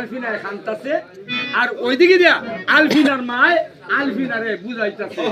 আলফিনায় খান্তাছে। আর ওইদিকে দিয়া আলফিনার মায় আলফিনারে বুঝাইতাছে।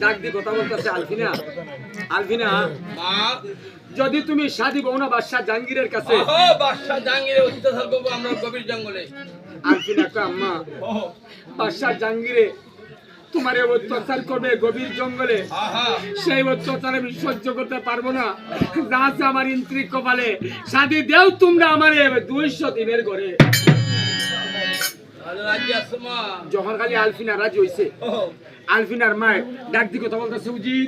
ডাক দিয়ে কথা বলতেছে আলফিনা। যদি তুমি শাদি বৌনা বাদশাহ জাহাঙ্গীরের কাছে আহো বাদশা অত্যাচার করব আমরা গভীর জঙ্গলে। আলফিনা আম্মা বাদশাহ জাহাঙ্গীরে তোমারে অত্যাচার করবে গভীর জঙ্গলে। সেই অত্যাচার আমি সহ্য করতে পারব না। আছে আমার ইন্ত্রিক কপালে শাদি দেও তোমরা আমারে দুইশো দিনের ঘরে। রাজি যখন খালি আলফিনা রাজি হইছে। আলফিনার মায় ডাক দি কথা বলতেছে উজির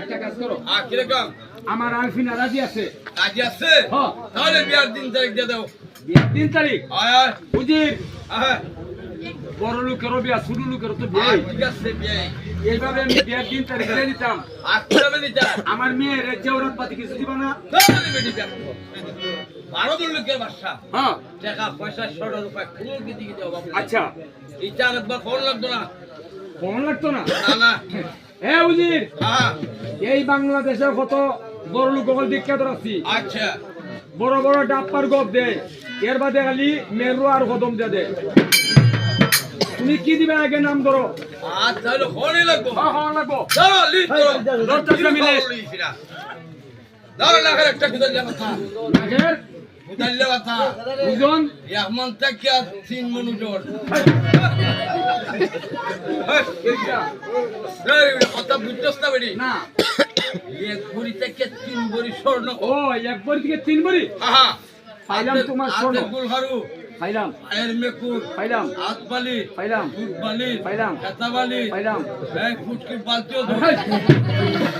একটা কাজ করো। আমার আলফিনা রাজি আছে। রাজি আছে। তাহলে বিয়ার দিন তারিখ দিয়ে দাও। বিয়ার তিন তারিখ? উজির বড় লোকেরও বিয়া ছোট লোকেরও তো বিয়ে। আছে এইভাবে আমি বিয়ার তিন তারিখ দিয়ে দিতাম। আমার মেয়ের জেওরাত পাতি কিছু দিবা না। বারো লোকের বাসা। হ্যাঁ। টাকা পয়সা ষোলো রুপায় কোনো কিছু কিছু অভাব আচ্ছা। ইচ্ছা একবার ফোন লাগতো না। ফোন লাগতো না? হ্যাঁ। উজির এই বাংলাদেশের কত বড় লোক বিখ্যাত রাখছি। আচ্ছা। বড় বড় ডাপ্পার গপ দে। এর বাদে খালি মেরু আর কদম দে দে। তুমি কি দিবে আগে নাম ধরো আর তাহলে ফোনই লাগবো হ্যাঁ হ্যাঁ লাগবো দাঁড়া, লিড করো। দশটা মিলে। লিড দাঁড়া, লাখের একটা খুদাইলে কথা। আগের খুদাইলে কথা। এমন থেকে আর তিন মন ওজন। এইটা। কথা বুঝছস না বেটি? না এক ভরি থেকে তিন ভরি স্বর্ণ। ও এক বড়ি থেকে তিন বড়ি আহা, পাইলাম তোমার স্বর্ণ। গুলহারু, পাইলাম পায়ের মেকুর, পাইলাম হাত বালি, পাইলাম বুট বালি, পাইলাম। কাঁথা বালি, পাইলাম এই ফুটকির বালতিও ধরে।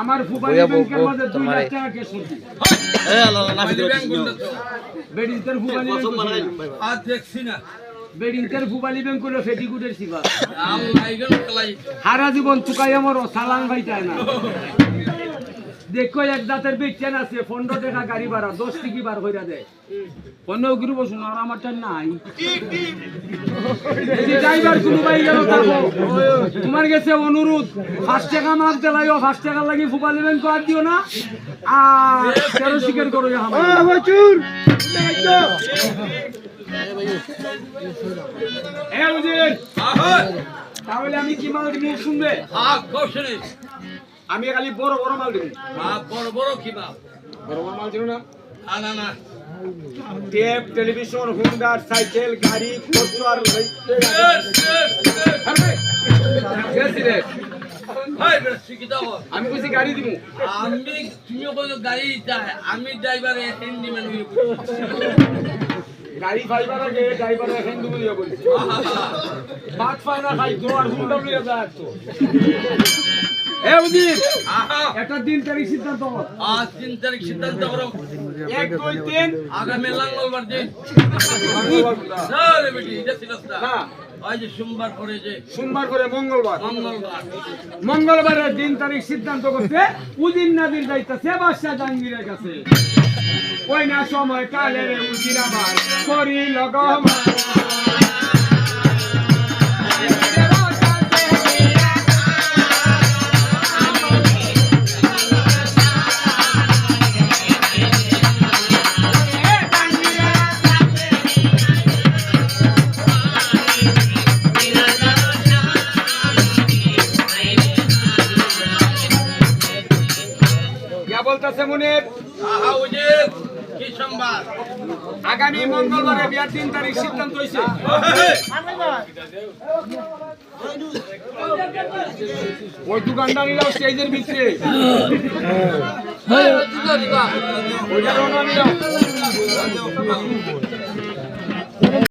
আমার বইয়া ব্যাংকের মধ্যে 2 লাখ টাকা কেস এ ব্যাংক আর দেখছি না। ব্যাংক ফেটিকুটের সিবা আল্লাহ সারা জীবন চুকাই আমার সালাং ভাইটায় না। দেখো এক দাঁতের বেচেন আছে পনেরো টাকা গাড়ি ভাড়া দশ টিকি বার কইরা দেয়। পনেরো গিরু বসুন আর আমারটা নাই। ড্রাইভার কোনো ভাই গেল থাকো তোমার কাছে অনুরোধ পাঁচ টাকা মাছ দেলাইও পাঁচ টাকা লাগি ফুবালি ব্যাংক কর দিও না। আর তেরো শিকার করো তাহলে আমি কি মাল শুনবে? আমি খালি বড় বড় মাল দিব বড় বড় কি বা বড় বড় মাল দিব না? না না টেপ টেলিভিশন হুন্ডার সাইকেল গাড়ি দাও। আমি কইছি গাড়ি দিব আমি তুমিও বলো গাড়ি চাই আমি ড্রাইভার হিন্দি ম্যান গাড়ি ফাইবার আগে ড্রাইভার এখন দিব দিয়া বলছি। ভাত পায় না খাই তো আর হুন্ডা যায় তো। এ উজির আহা। একটা দিন তারিখ সিদ্ধান্ত কর। আজ তিন তারিখ সিদ্ধান্ত করো। এক দুই তিন। আগামী দিন। না সোমবার করে যে সোমবার করে মঙ্গলবার। মঙ্গলবার। মঙ্গলবারের দিন তারিখ সিদ্ধান্ত করতে উদিন নাদির যাইতেছে বাদশাহ জাহাঙ্গীরের কাছে। ওই না সময় কালে রে উদিন আবার করি লগম ইয়া বলতেছে মনে আগামী মঙ্গলবারে বিয়ার তিন তারিখ সিদ্ধান্ত হয়েছে ওই দোকানদারিরাও স্টেজের ভিতরে। ওইটা নিলাম